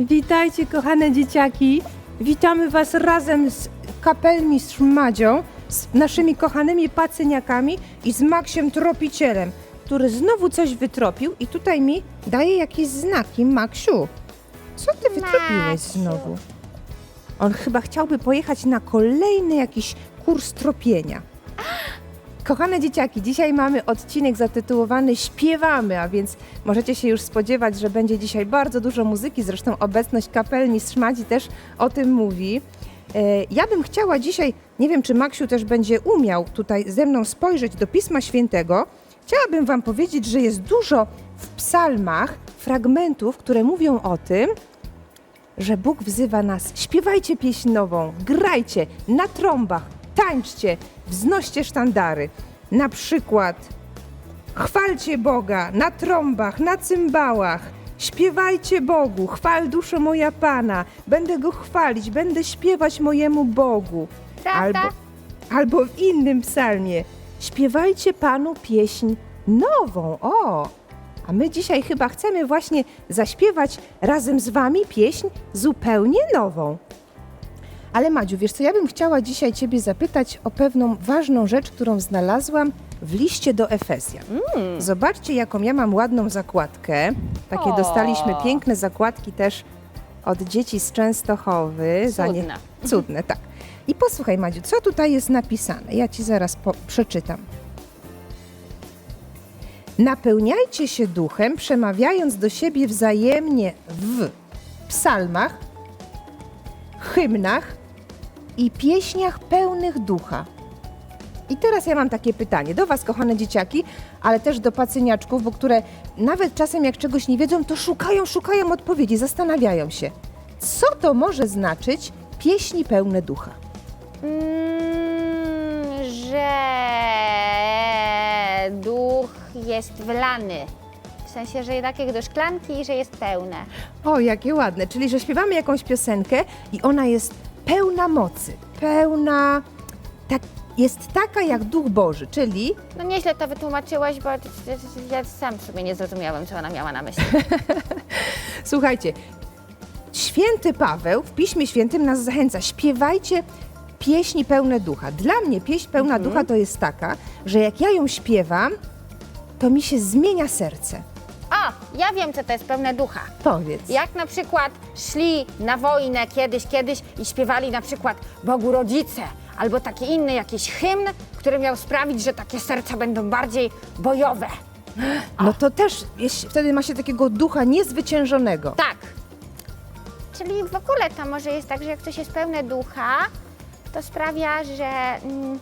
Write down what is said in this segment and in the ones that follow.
Witajcie, kochane dzieciaki. Witamy Was razem z kapelmistrz Madzią, z naszymi kochanymi pacyniakami i z Maksiem Tropicielem, który znowu coś wytropił i tutaj mi daje jakieś znaki. Maksiu, co Ty wytropiłeś Maksiu. znowu? On chyba chciałby pojechać na kolejny jakiś kurs tropienia. Kochane dzieciaki, dzisiaj mamy odcinek zatytułowany Śpiewamy, a więc możecie się już spodziewać, że będzie dzisiaj bardzo dużo muzyki. Zresztą obecność kapelni Szmadzi też o tym mówi. E, Ja bym chciała dzisiaj, nie wiem czy Maksiu też będzie umiał tutaj ze mną spojrzeć do Pisma Świętego. Chciałabym Wam powiedzieć, że jest dużo w psalmach fragmentów, które mówią o tym, że Bóg wzywa nas. Śpiewajcie pieśń nową, grajcie na trąbach, tańczcie, wznoście sztandary. Na przykład chwalcie Boga na trąbach, na cymbałach. Śpiewajcie Bogu, chwal duszo moja Pana. Będę Go chwalić, będę śpiewać mojemu Bogu. Albo, albo w innym psalmie. Śpiewajcie Panu pieśń nową. O! A my dzisiaj chyba chcemy właśnie zaśpiewać razem z Wami pieśń zupełnie nową. Ale Madziu, wiesz co, ja bym chciała dzisiaj Ciebie zapytać o pewną ważną rzecz, którą znalazłam w liście do Efezjan. Zobaczcie, jaką ja mam ładną zakładkę. Takie O. dostaliśmy piękne zakładki też od dzieci z Częstochowy. Za nie- Cudne. Cudne, tak. I posłuchaj, Madziu, co tutaj jest napisane? Ja Ci zaraz po- przeczytam. Napełniajcie się duchem, przemawiając do siebie wzajemnie w psalmach, hymnach i pieśniach pełnych ducha. I teraz ja mam takie pytanie do Was, kochane dzieciaki, ale też do pacyniaczków, bo które nawet czasem jak czegoś nie wiedzą, to szukają, szukają odpowiedzi, zastanawiają się. Co to może znaczyć pieśni pełne ducha? Mm, że duch jest wlany. W sensie, że tak jak do szklanki i że jest pełne. O, jakie ładne. Czyli, że śpiewamy jakąś piosenkę i ona jest pełna mocy, pełna. Tak, jest taka jak Duch Boży, czyli No nieźle to wytłumaczyłaś, bo ja sam sobie nie zrozumiałem, co ona miała na myśli. Słuchajcie, święty Paweł w Piśmie Świętym nas zachęca, śpiewajcie pieśni pełne ducha. Dla mnie pieśń pełna ducha to jest taka, że jak ja ją śpiewam, to mi się zmienia serce. O, ja wiem, co to jest pełne ducha. Powiedz. Jak na przykład szli na wojnę kiedyś, kiedyś i śpiewali na przykład Bogu Rodzice, albo taki inny jakiś hymn, który miał sprawić, że takie serca będą bardziej bojowe. No to też wtedy ma się takiego ducha niezwyciężonego. Tak. Czyli w ogóle to może jest tak, że jak coś jest pełne ducha, to sprawia, że mm,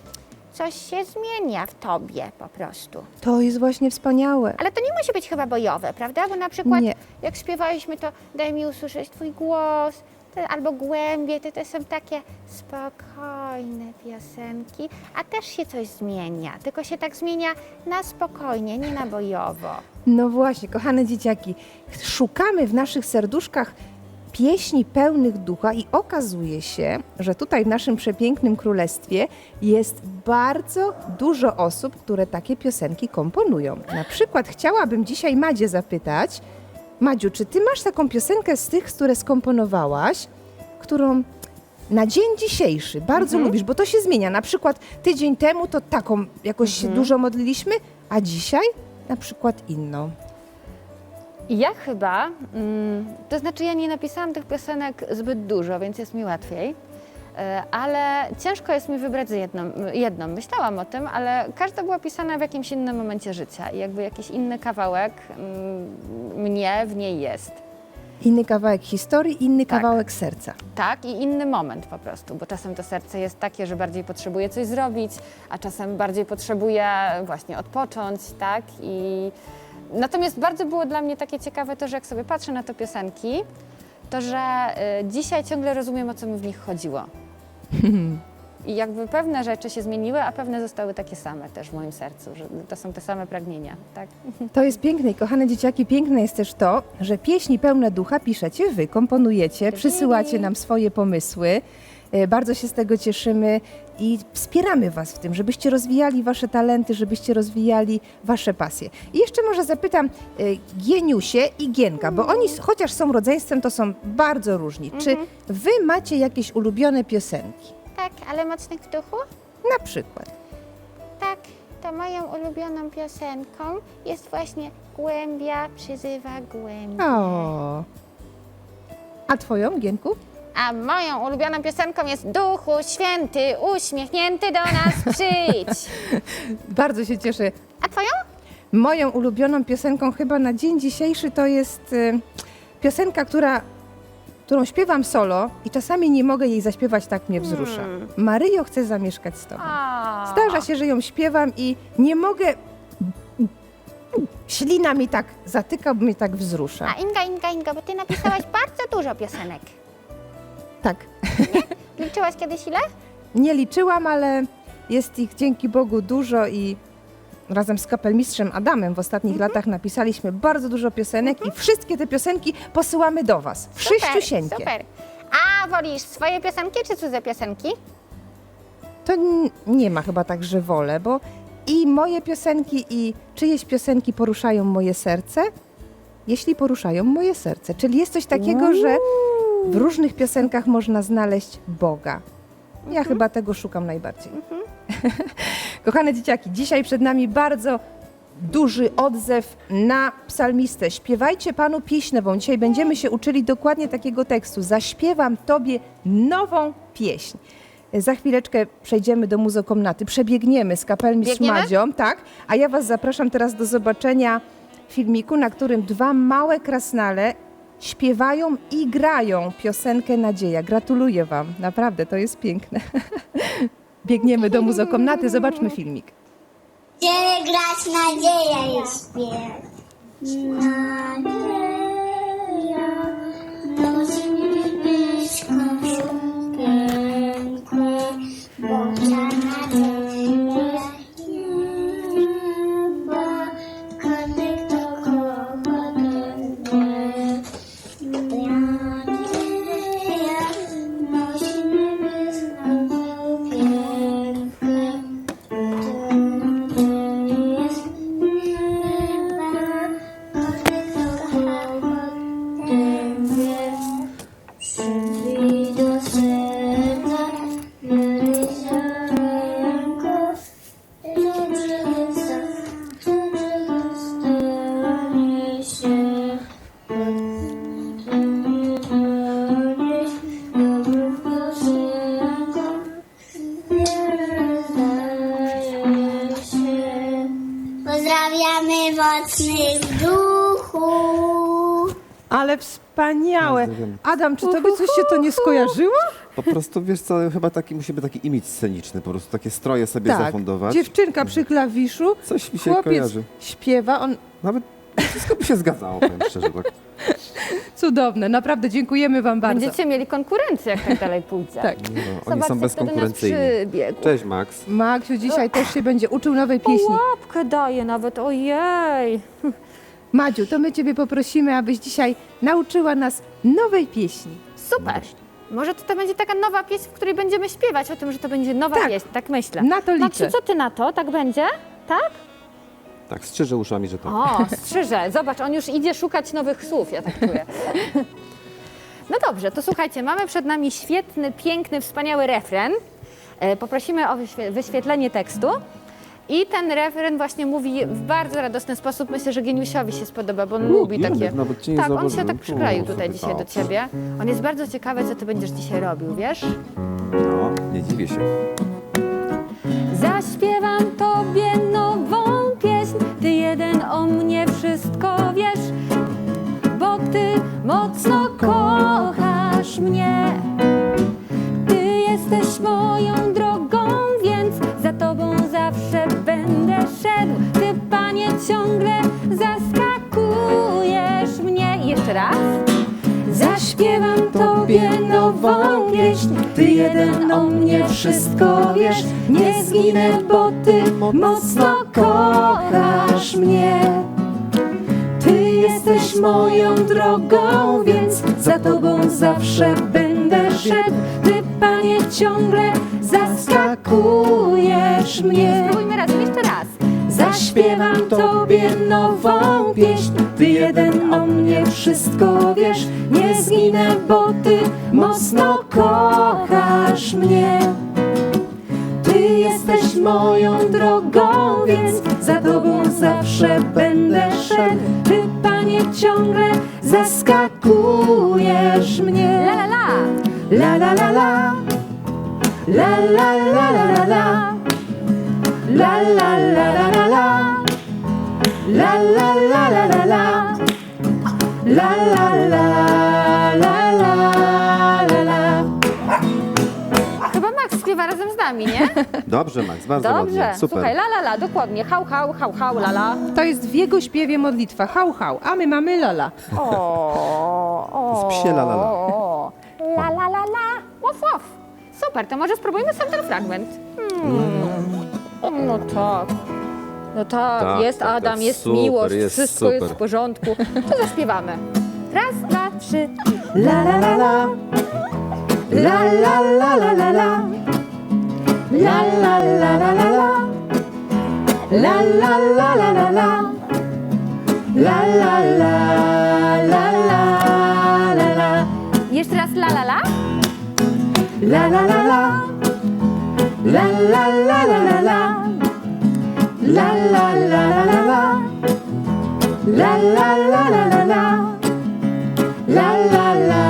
coś się zmienia w tobie po prostu. To jest właśnie wspaniałe. Ale to nie musi być chyba bojowe, prawda? Bo na przykład Nie. jak śpiewaliśmy, to daj mi usłyszeć twój głos, te, albo głębie, to, to są takie spokojne piosenki, a też się coś zmienia, tylko się tak zmienia na spokojnie, nie na bojowo. No właśnie, kochane dzieciaki, szukamy w naszych serduszkach pieśni pełnych ducha i okazuje się, że tutaj w naszym przepięknym królestwie jest bardzo dużo osób, które takie piosenki komponują. Na przykład chciałabym dzisiaj Madzie zapytać, Madziu, czy ty masz taką piosenkę z tych, które skomponowałaś, którą na dzień dzisiejszy bardzo lubisz, bo to się zmienia. Na przykład tydzień temu to taką jakoś się dużo modliliśmy, a dzisiaj na przykład inną. Ja chyba, mm, to znaczy ja nie napisałam tych piosenek zbyt dużo, więc jest mi łatwiej. E, Ale ciężko jest mi wybrać jedną, jedną. Myślałam o tym, ale każda była pisana w jakimś innym momencie życia i jakby jakiś inny kawałek mm, mnie w niej jest. Inny kawałek historii, inny Tak. kawałek serca. Tak, i inny moment po prostu, bo czasem to serce jest takie, że bardziej potrzebuje coś zrobić, a czasem bardziej potrzebuje właśnie odpocząć, tak? I natomiast bardzo było dla mnie takie ciekawe to, że jak sobie patrzę na te piosenki, to że y, dzisiaj ciągle rozumiem, o co mi w nich chodziło. I jakby pewne rzeczy się zmieniły, a pewne zostały takie same też w moim sercu, że to są te same pragnienia, tak? To jest piękne i kochane dzieciaki, piękne jest też to, że pieśni pełne ducha piszecie wy, komponujecie, przysyłacie nam swoje pomysły. E, Bardzo się z tego cieszymy i wspieramy Was w tym, żebyście rozwijali Wasze talenty, żebyście rozwijali Wasze pasje. I jeszcze może zapytam e, Gieniusie i Gienka, bo oni, chociaż są rodzeństwem, to są bardzo różni. Czy Wy macie jakieś ulubione piosenki? Tak, ale mocnych w duchu? Na przykład. Tak, to moją ulubioną piosenką jest właśnie Głębia przyzywa głębię. O. A Twoją, Gienku? A moją ulubioną piosenką jest Duchu Święty, uśmiechnięty do nas przyjdź. Bardzo się cieszę. A twoją? Moją ulubioną piosenką chyba na dzień dzisiejszy to jest y, piosenka, która, którą śpiewam solo i czasami nie mogę jej zaśpiewać, tak mnie wzrusza. Maryjo chce zamieszkać z Tobą. A. Zdarza się, że ją śpiewam i nie mogę... Ślina mi tak zatyka, bo mnie tak wzrusza. A Inga, Inga, Inga, bo ty napisałaś bardzo dużo piosenek. Tak. Liczyłaś kiedyś ile? Nie liczyłam, ale jest ich dzięki Bogu dużo i razem z kapelmistrzem Adamem w ostatnich Mhm. latach napisaliśmy bardzo dużo piosenek i wszystkie te piosenki posyłamy do Was. Wszyściusieńkie. super. A wolisz swoje piosenki czy cudze piosenki? To n- nie ma chyba tak, że wolę, bo i moje piosenki, i czyjeś piosenki poruszają moje serce, jeśli poruszają moje serce. Czyli jest coś takiego, że w różnych piosenkach można znaleźć Boga. Ja chyba tego szukam najbardziej. Kochane dzieciaki, dzisiaj przed nami bardzo duży odzew na psalmistę. Śpiewajcie Panu pieśń nową. Dzisiaj będziemy się uczyli dokładnie takiego tekstu. Zaśpiewam Tobie nową pieśń. Za chwileczkę przejdziemy do muzokomnaty, przebiegniemy z kapelmistrz? Madzią, tak? A ja Was zapraszam teraz do zobaczenia filmiku, na którym dwa małe krasnale śpiewają i grają piosenkę Nadzieja. Gratuluję Wam, naprawdę, to jest piękne. Biegniemy do muzokomnaty, zobaczmy filmik. Gdzie grać nadzieja jest śpiew. Nadzieja piękny, bo wspaniałe. Adam, czy tobie coś się to nie skojarzyło? Po prostu, wiesz co, chyba taki musi być taki imidż sceniczny, po prostu takie stroje sobie Tak. zafundować. Dziewczynka przy klawiszu, Coś mi się chłopiec kojarzy. śpiewa, on Nawet wszystko by się zgadzało, powiem szczerze. Tak. cudowne, naprawdę dziękujemy wam bardzo. Będziecie mieli konkurencję, jak tak dalej pójdzie. Tak. No, oni Zobaczcie, są kto do nas bezkonkurencyjni. przybiegł. Cześć Max. Maksiu dzisiaj też się będzie uczył nowej pieśni. Łapkę daje nawet, ojej. Madziu, to my ciebie poprosimy, abyś dzisiaj nauczyła nas nowej pieśni. Super. Może to, to będzie taka nowa pieśń, w której będziemy śpiewać o tym, że to będzie nowa Tak. pieśń, tak myślę. Na to liczę. Maksiu, co ty na to? Tak będzie? Tak? Tak, strzyże uszami, że tak. O, strzyże. Zobacz, on już idzie szukać nowych słów, ja tak czuję. No dobrze, to słuchajcie, mamy przed nami świetny, piękny, wspaniały refren. E, Poprosimy o wyświe- wyświetlenie tekstu. I ten refren właśnie mówi w bardzo radosny sposób. Myślę, że geniusiowi się spodoba, bo on U, lubi Janek, takie. nawet cię nie tak, on się tak przykleił tutaj dzisiaj do ciebie. On jest bardzo ciekawy, co ty będziesz dzisiaj robił, wiesz? No, nie dziwię się. Zaśpiewam tobie nową pieśń, ty jeden o mnie wszystko wiesz, bo ty mocno kochasz Zaśpiewam tobie nową pieśń, ty jeden o mnie wszystko wiesz. Nie zginę, bo ty mocno kochasz mnie. Ty jesteś moją drogą, więc za tobą zawsze będę szedł. Ty, panie ciągle zaskakujesz mnie. Spróbujmy razem jeszcze raz. Zaśpiewam tobie nową pieśń, ty jeden o mnie wszystko wiesz. Nie zginę, bo ty mocno kochasz mnie. Ty jesteś moją drogą, więc za tobą zawsze będę szedł. Ty, panie, ciągle zaskakujesz mnie. La la la. La la la la. La la la la la la. La la la la la la. La la la la la la. La la la la la la la. Chyba Max śpiewa razem z nami, nie? Dobrze, Max, bardzo Dobrze. ładnie. Super. Słuchaj, la la la, dokładnie. Hał, hał, hał, hał, la la. To jest w jego śpiewie modlitwa. Hał, hał, a my mamy lola. O, o, Z psie la la la. o. La la la la. Łof, łof. Super, to może spróbujmy sam ten fragment. Hmm. No tak. No tak, Tak, jest tak, tak. Adam, jest Super, miłość, jest wszystko jest super. w porządku. To zaśpiewamy. Raz, dwa, trzy. La la la la. La la la la la la. La la la la la la. La la la la la la. La la la la la la la. Jeszcze raz la la la. La la la la. La la la la la la. La la la la la la. La la la la la la. La la la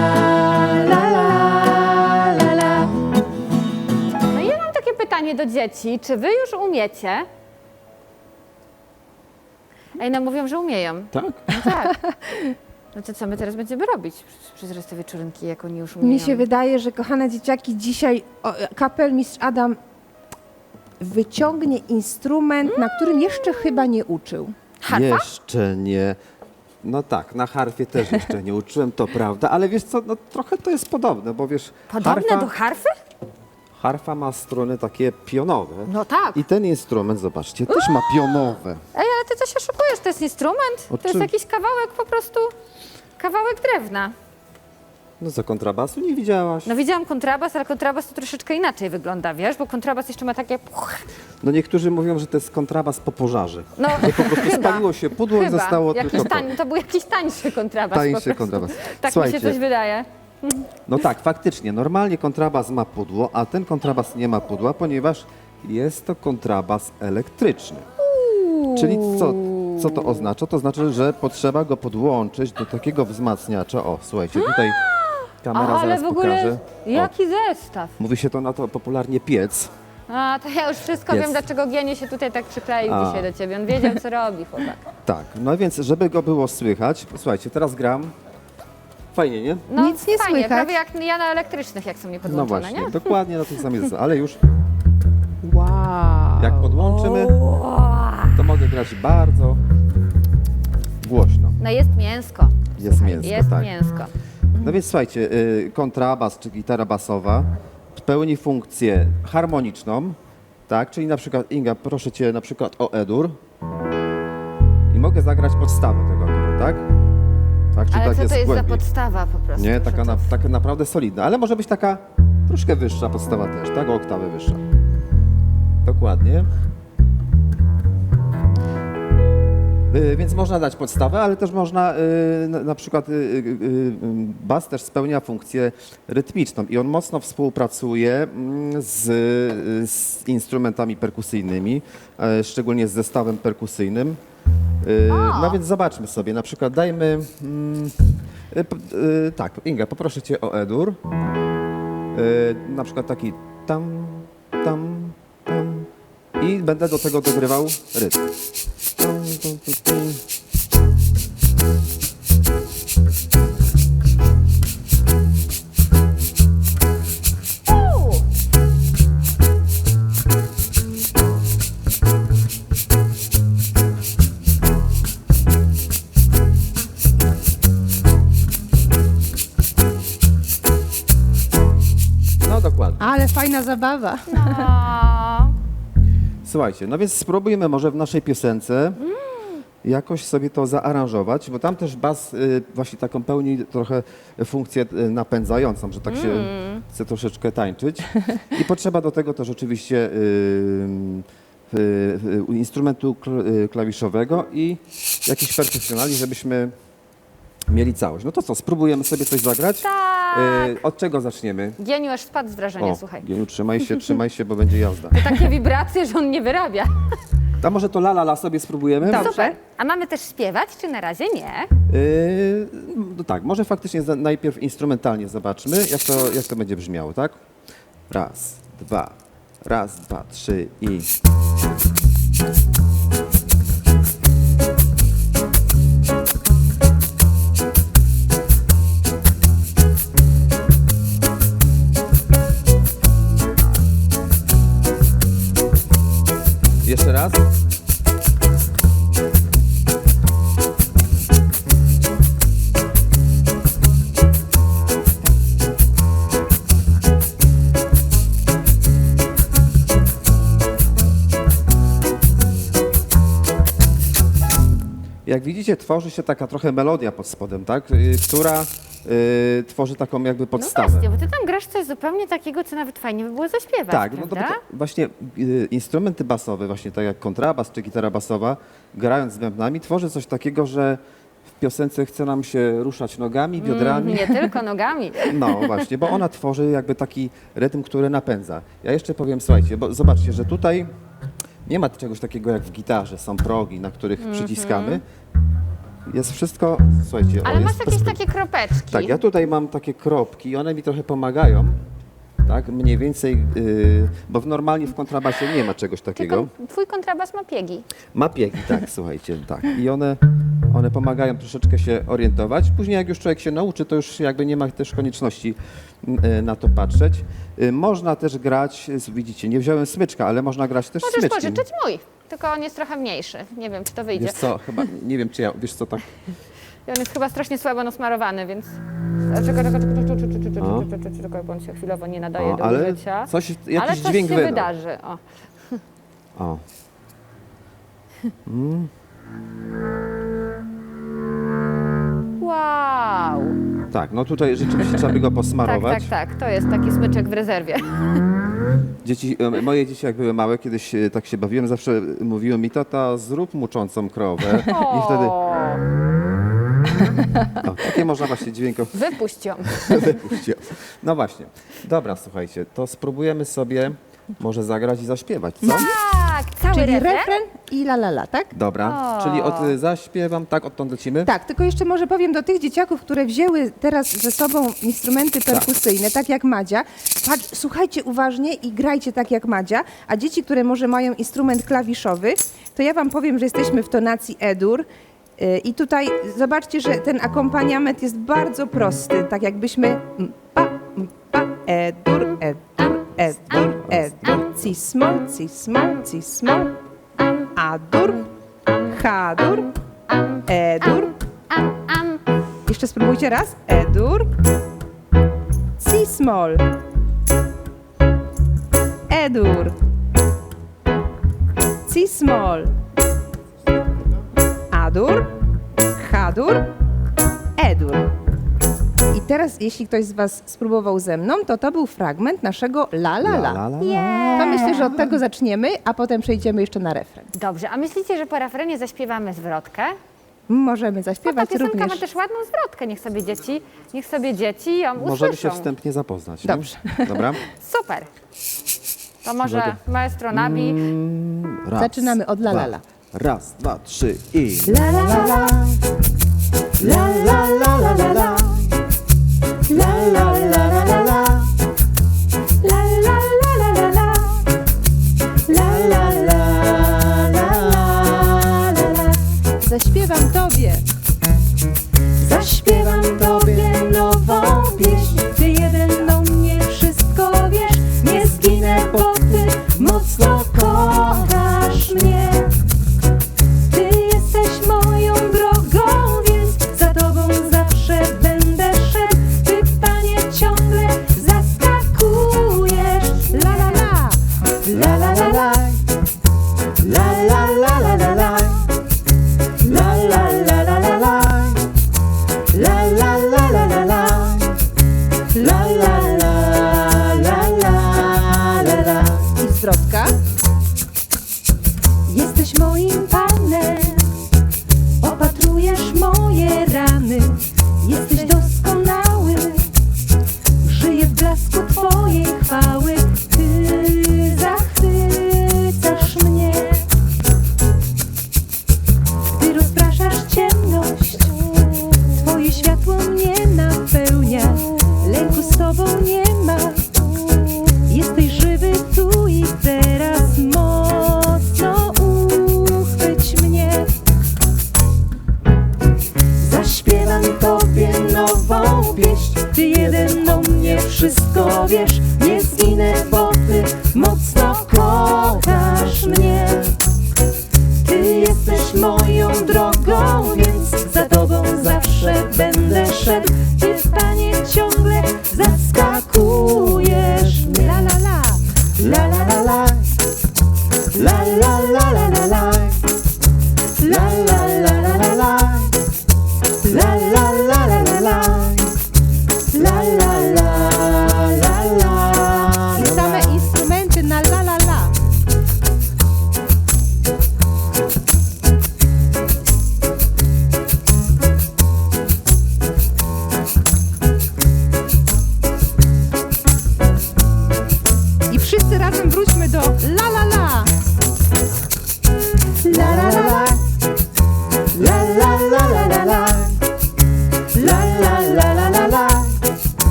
la la la la. No i ja mam takie pytanie do dzieci. Czy wy już umiecie? Ej, no mówią, że umieją. Tak? No tak. No to co my teraz będziemy robić przez, przez resztę wieczorynki, jak oni już umieją? Mi się wydaje, że kochane dzieciaki, dzisiaj o, kapelmistrz Adam wyciągnie instrument, na którym jeszcze chyba nie uczył. Harfa? Jeszcze nie. No tak, na harfie też jeszcze nie uczyłem, to prawda, ale wiesz co, no trochę to jest podobne, bo wiesz, Podobne harfa, do harfy? harfa ma struny takie pionowe. No tak. I ten instrument, zobaczcie, też ma pionowe. Ej, ale ty coś oszukujesz, to jest instrument? To jest jakiś kawałek po prostu, kawałek drewna. No za kontrabasu nie widziałaś? No widziałam kontrabas, ale kontrabas to troszeczkę inaczej wygląda, wiesz, bo kontrabas jeszcze ma takie... No niektórzy mówią, że to jest kontrabas po pożarze. No, Że po prostu chyba. spaliło się pudło i Chyba. zostało jakiś tylko tań, to był jakiś tańszy kontrabas po Tańszy prostu. kontrabas. Tak mi Słuchajcie. się coś wydaje. No tak, faktycznie, normalnie kontrabas ma pudło, a ten kontrabas nie ma pudła, ponieważ jest to kontrabas elektryczny. Czyli co, co to oznacza? To znaczy, że potrzeba go podłączyć do takiego wzmacniacza. O, słuchajcie, tutaj kamera ale zaraz w ogóle pokaże. O, jaki zestaw. mówi się to na to popularnie piec. A, to ja już wszystko Jest. wiem, dlaczego Gienie się tutaj tak przykleił A. dzisiaj do ciebie. On wiedział, co robi, chłopak. Tak, no więc żeby go było słychać, słuchajcie, teraz gram. Fajnie, nie? No, Nic nie fajnie, słychać. prawie jak ja na elektrycznych, jak są No niepodłączone, właśnie, nie? dokładnie na tych samych zasadach, ale już Wow. jak podłączymy, to mogę grać bardzo głośno. No jest mięsko. Jest Słuchaj, mięsko, Jest tak. mięsko. No więc słuchajcie, y, kontrabas czy gitara basowa pełni funkcję harmoniczną, tak? Czyli na przykład Inga, proszę cię na przykład o E-dur i mogę zagrać podstawę tego akkordu, tak? Tak, Ale co to jest za głębiej. podstawa po prostu? Nie, taka, na, taka naprawdę solidna, ale może być taka troszkę wyższa podstawa też, tak? O oktawę wyższa. Dokładnie. Więc można dać podstawę, ale też można, y, na, na przykład y, y, y, bas też spełnia funkcję rytmiczną i on mocno współpracuje mm, z, y, z instrumentami perkusyjnymi, e, szczególnie z zestawem perkusyjnym. Y, No więc zobaczmy sobie, na przykład dajmy, mm, y, y, tak, Inga, poproszę Cię o E-dur. Y, Na przykład taki tam, tam, tam i będę do tego dogrywał rytm. Zabawa. No. Słuchajcie, no więc spróbujmy może w naszej piosence jakoś sobie to zaaranżować, bo tam też bas y, właśnie taką pełni trochę funkcję y, napędzającą, że tak się chce troszeczkę tańczyć. I potrzeba do tego też oczywiście y, y, y, instrumentu kl- y, klawiszowego i jakichś perkusjonali, żebyśmy mieli całość. No to co, spróbujemy sobie coś zagrać? Tak. Y, od czego zaczniemy? Gieniu aż spadł z wrażenia, O, słuchaj. Geniu, trzymaj się, trzymaj się, bo będzie jazda. Takie wibracje, że on nie wyrabia. A może to la la la sobie spróbujemy? Dobrze. Super. A mamy też śpiewać, czy na razie nie? Yy, no tak, może faktycznie za, najpierw instrumentalnie zobaczmy, jak to, jak to będzie brzmiało, tak? Raz, dwa, raz, dwa, trzy i... Jeszcze raz. Jak widzicie, tworzy się taka trochę melodia pod spodem, tak? Yy, która yy, tworzy taką jakby No podstawę. właśnie, bo ty tam grasz coś zupełnie takiego, co nawet fajnie by było zaśpiewać, Tak, no to, prawda? to właśnie y, instrumenty basowe, właśnie tak jak kontrabas czy gitara basowa, grając z bębnami, tworzy coś takiego, że w piosence chce nam się ruszać nogami, biodrami. Mm, nie tylko nogami. No właśnie, bo ona tworzy jakby taki rytm, który napędza. Ja jeszcze powiem, słuchajcie, bo zobaczcie, że tutaj nie ma czegoś takiego jak w gitarze, są progi, na których przyciskamy. Jest wszystko, słuchajcie, o, Ale jest masz jakieś takie kropeczki. tak, ja tutaj mam takie kropki i one mi trochę pomagają. Tak, mniej więcej, yy, bo w, normalnie w kontrabasie nie ma czegoś takiego. Tylko twój kontrabas ma piegi. Ma piegi, tak, słuchajcie, tak. I one, one pomagają troszeczkę się orientować. Później jak już człowiek się nauczy, to już jakby nie ma też konieczności yy, na to patrzeć. Yy, można też grać, yy, widzicie, nie wziąłem smyczka, ale można grać też Możesz smyczkiem. pożyczyć mój, tylko on jest trochę mniejszy. Nie wiem, czy to wyjdzie. Wiesz co, chyba, nie wiem czy ja, wiesz co, tak, I on jest chyba strasznie słabo nasmarowany, więc... A, Czekaj, czekaj, czekaj, czekaj, czekaj, czekaj, czekaj, czekaj, czekaj, czekaj, bo on się chwilowo nie nadaje o, do ale użycia. coś, Ale jakiś coś dźwięk się wydał. wydarzy. O. O. Wow! Tak, no tutaj rzeczywiście trzeba by go Tak, posmarować. tak, tak. To jest taki smyczek w rezerwie. Dzieci, e, moje dzieci jak były małe, kiedyś e, tak się bawiłem, zawsze mówiły mi, tata zrób muczącą krowę. I wtedy, O, o, takie można właśnie dźwięko Wypuść ją. wypuścić. No właśnie. Dobra, słuchajcie, to spróbujemy sobie może zagrać i zaśpiewać, co? Tak, cały Czyli refren? refren i la la la, tak? Dobra, O. czyli od y, zaśpiewam, tak, odtąd lecimy? Tak, tylko jeszcze może powiem do tych dzieciaków, które wzięły teraz ze sobą instrumenty perkusyjne, tak, jak Madzia. Patrz, słuchajcie uważnie i grajcie tak jak Madzia, a dzieci, które może mają instrument klawiszowy, to ja wam powiem, że jesteśmy w tonacji E-dur. y, I tutaj zobaczcie, że ten akompaniament jest bardzo prosty, tak jakbyśmy m, pa, m, pa, E-dur, E-dur, E-dur, E-dur, cis-moll, cis-moll, A-dur, H-dur, E-dur, jeszcze spróbujcie raz. E-dur. C-small. E-dur. H-dur. Teraz, jeśli ktoś z Was spróbował ze mną, to to był fragment naszego la la la. la, la. To myślę, że od tego zaczniemy, a potem przejdziemy jeszcze na refren. Dobrze, a myślicie, że po refrenie zaśpiewamy zwrotkę? Możemy Bo ta zaśpiewać piosenka również. ma też ładną zwrotkę. Niech sobie dzieci, niech sobie dzieci ją Możemy się wstępnie zapoznać. nie? Dobrze. Dobra? Super. To może maestro Nabi. Raz, Zaczynamy od la, la, dwa. la. Raz, dwa, trzy i... La la la la. La la la la la la. La la la la la la. La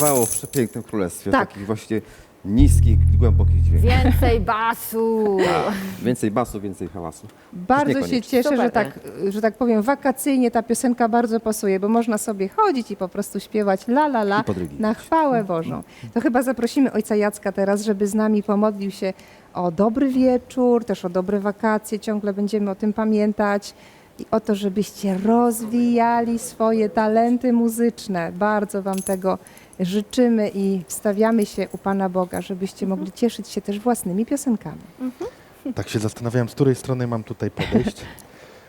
brakowało w przepięknym królestwie, Tak. takich właśnie niskich, głębokich dźwięków. Więcej basu. Więcej basu, więcej hałasu. Bardzo się niekoniecznie. cieszę, że Super. tak, że tak powiem, wakacyjnie ta piosenka bardzo pasuje, bo można sobie chodzić i po prostu śpiewać la la la podrygiwać. na chwałę Bożą. To chyba zaprosimy ojca Jacka teraz, żeby z nami pomodlił się o dobry wieczór, też o dobre wakacje, ciągle będziemy o tym pamiętać i o to, żebyście rozwijali swoje talenty muzyczne. Bardzo Wam tego życzymy i wstawiamy się u Pana Boga, żebyście mogli cieszyć się też własnymi piosenkami. Tak się zastanawiałem, z której strony mam tutaj podejść.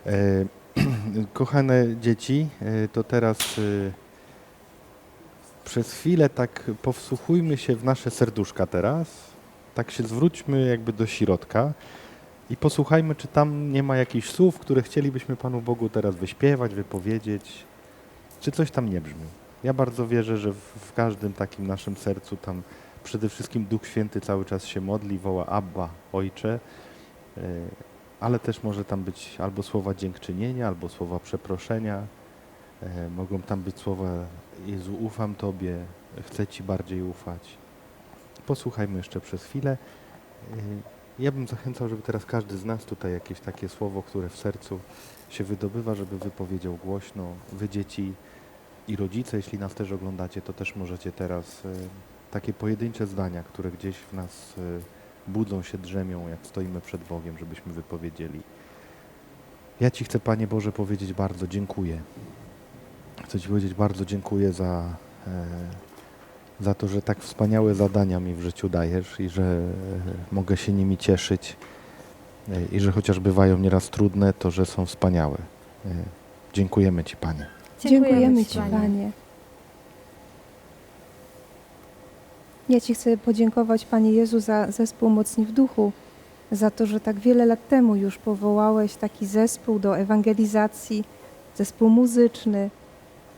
E, kochane dzieci, e, to teraz e, przez chwilę tak powsłuchujmy się w nasze serduszka teraz. Tak się zwróćmy jakby do środka i posłuchajmy, czy tam nie ma jakichś słów, które chcielibyśmy Panu Bogu teraz wyśpiewać, wypowiedzieć. Czy coś tam nie brzmi. Ja bardzo wierzę, że w, każdym takim naszym sercu tam przede wszystkim Duch Święty cały czas się modli, woła Abba, Ojcze, E, ale też może tam być albo słowa dziękczynienia, albo słowa przeproszenia. E, Mogą tam być słowa Jezu, ufam Tobie, chcę Ci bardziej ufać. Posłuchajmy jeszcze przez chwilę. E, Ja bym zachęcał, żeby teraz każdy z nas tutaj jakieś takie słowo, które w sercu się wydobywa, żeby wypowiedział głośno. Wy dzieci i rodzice, jeśli nas też oglądacie, to też możecie teraz e, takie pojedyncze zdania, które gdzieś w nas e, budzą się, drzemią, jak stoimy przed Bogiem, żebyśmy wypowiedzieli. Ja Ci chcę, Panie Boże, powiedzieć bardzo dziękuję. Chcę Ci powiedzieć bardzo dziękuję za, e, za to, że tak wspaniałe zadania mi w życiu dajesz i że e, mogę się nimi cieszyć e, i że chociaż bywają nieraz trudne, to że są wspaniałe. Dziękujemy Ci, Panie. Dziękujemy Ci, Panie. Ja Ci chcę podziękować, Panie Jezu, za zespół Mocni w Duchu, za to, że tak wiele lat temu już powołałeś taki zespół do ewangelizacji, zespół muzyczny.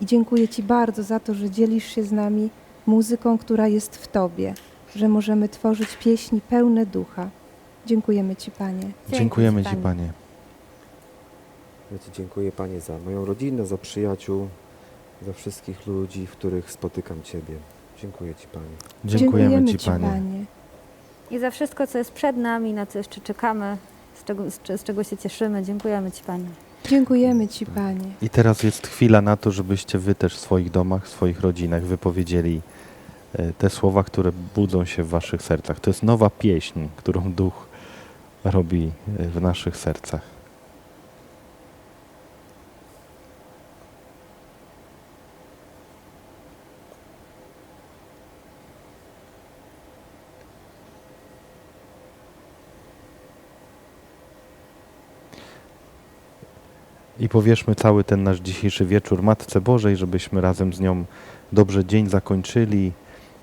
I dziękuję Ci bardzo za to, że dzielisz się z nami muzyką, która jest w Tobie, że możemy tworzyć pieśni pełne ducha. Dziękujemy Ci, Panie. Dziękujemy Ci, Ci, Panie. Ja Ci dziękuję Panie za moją rodzinę, za przyjaciół, za wszystkich ludzi, w których spotykam Ciebie. Dziękuję Ci Panie. Dziękujemy Ci, Panie. I za wszystko, co jest przed nami, na co jeszcze czekamy, z czego, z, cze- z czego się cieszymy. Dziękujemy Ci, Panie. Dziękujemy Ci, Panie. I teraz jest chwila na to, żebyście wy też w swoich domach, w swoich rodzinach wypowiedzieli e, te słowa, które budzą się w waszych sercach. To jest nowa pieśń, którą Duch robi e, w naszych sercach. I powierzmy cały ten nasz dzisiejszy wieczór Matce Bożej, żebyśmy razem z nią dobrze dzień zakończyli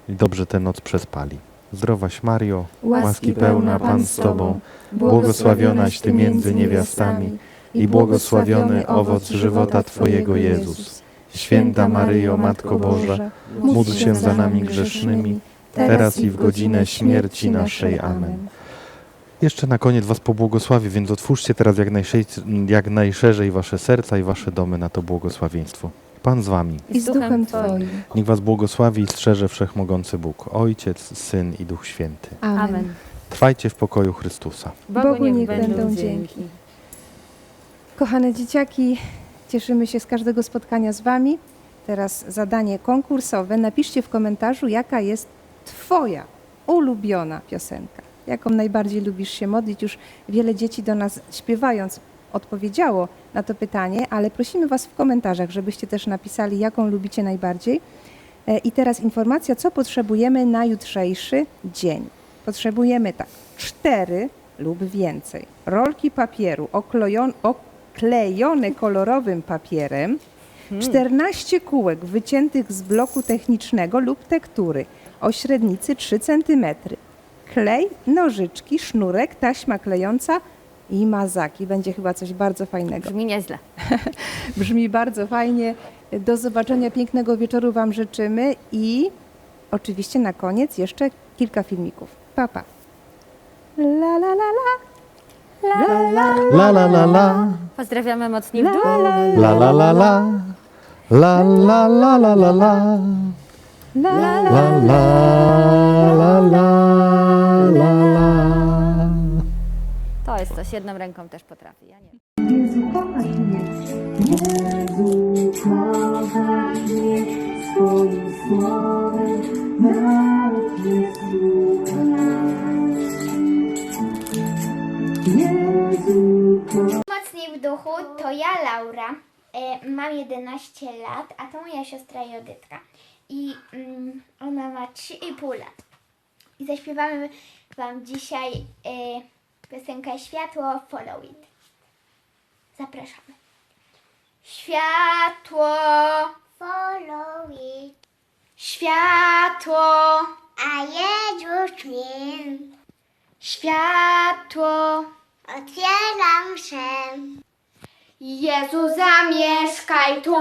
i dobrze tę noc przespali. Zdrowaś Mario, łaski pełna Pan z Tobą, błogosławionaś Ty między niewiastami i błogosławiony owoc żywota Twojego Jezus. Święta Maryjo, Matko Boża, módl się za nami grzesznymi, teraz i w godzinę śmierci naszej. Amen. Jeszcze na koniec Was pobłogosławię, więc otwórzcie teraz jak, najszej- jak najszerzej Wasze serca i Wasze domy na to błogosławieństwo. Pan z Wami. I z duchem Twoim. Niech Was błogosławi i strzeże Wszechmogący Bóg, Ojciec, Syn i Duch Święty. Amen. Amen. Trwajcie w pokoju Chrystusa. Bogu niech będą dzięki. Kochane dzieciaki, cieszymy się z każdego spotkania z Wami. Teraz zadanie konkursowe. Napiszcie w komentarzu, jaka jest Twoja ulubiona piosenka. Jaką najbardziej lubisz się modlić? Już wiele dzieci do nas śpiewając odpowiedziało na to pytanie, ale prosimy Was w komentarzach, żebyście też napisali, jaką lubicie najbardziej. E, I teraz informacja, co potrzebujemy na jutrzejszy dzień. Potrzebujemy tak, cztery lub więcej rolki papieru oklejon, oklejone kolorowym papierem, 14 kółek wyciętych z bloku technicznego lub tektury o średnicy 3 cm, klej, nożyczki, sznurek, taśma klejąca i mazaki. Będzie chyba coś bardzo fajnego. Brzmi nieźle. Brzmi bardzo fajnie. Do zobaczenia, pięknego wieczoru Wam życzymy i oczywiście na koniec jeszcze kilka filmików. Pa, pa. La, la, la, la. La, la, La la la la, Pozdrawiamy mocniej w dół. la, la, la la la la, la la la la la la, la, la, la la la Jedną ręką też potrafi. Ja nie. Mocniej w duchu to ja, Laura. E, mam 11 lat, a to moja siostra Jodytka. I mm, ona ma 3,5 lat. I zaśpiewamy Wam dzisiaj e, piosenkę Światło Follow It. Zapraszamy. Światło Follow It. Światło A Jezus nim Światło Otwieram się Jezu zamieszkaj tu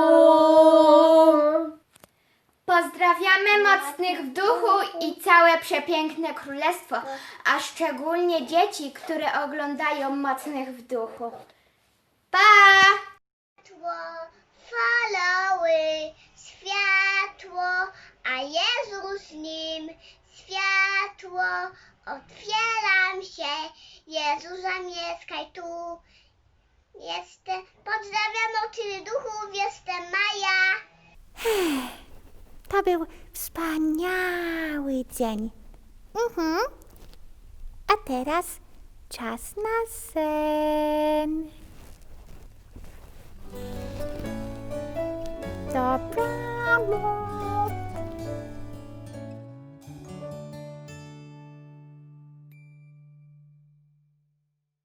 Pozdrawiamy mocnych w duchu i całe przepiękne królestwo, a szczególnie dzieci, które oglądają mocnych w duchu. Pa! Światło, faloły, światło, a Jezus nim światło. Otwieram się, Jezu zamieszkaj tu. Jestem, pozdrawiam mocnych duchów, jestem Maja. To był wspaniały dzień. Mhm. A teraz czas na sen. Dobranoc.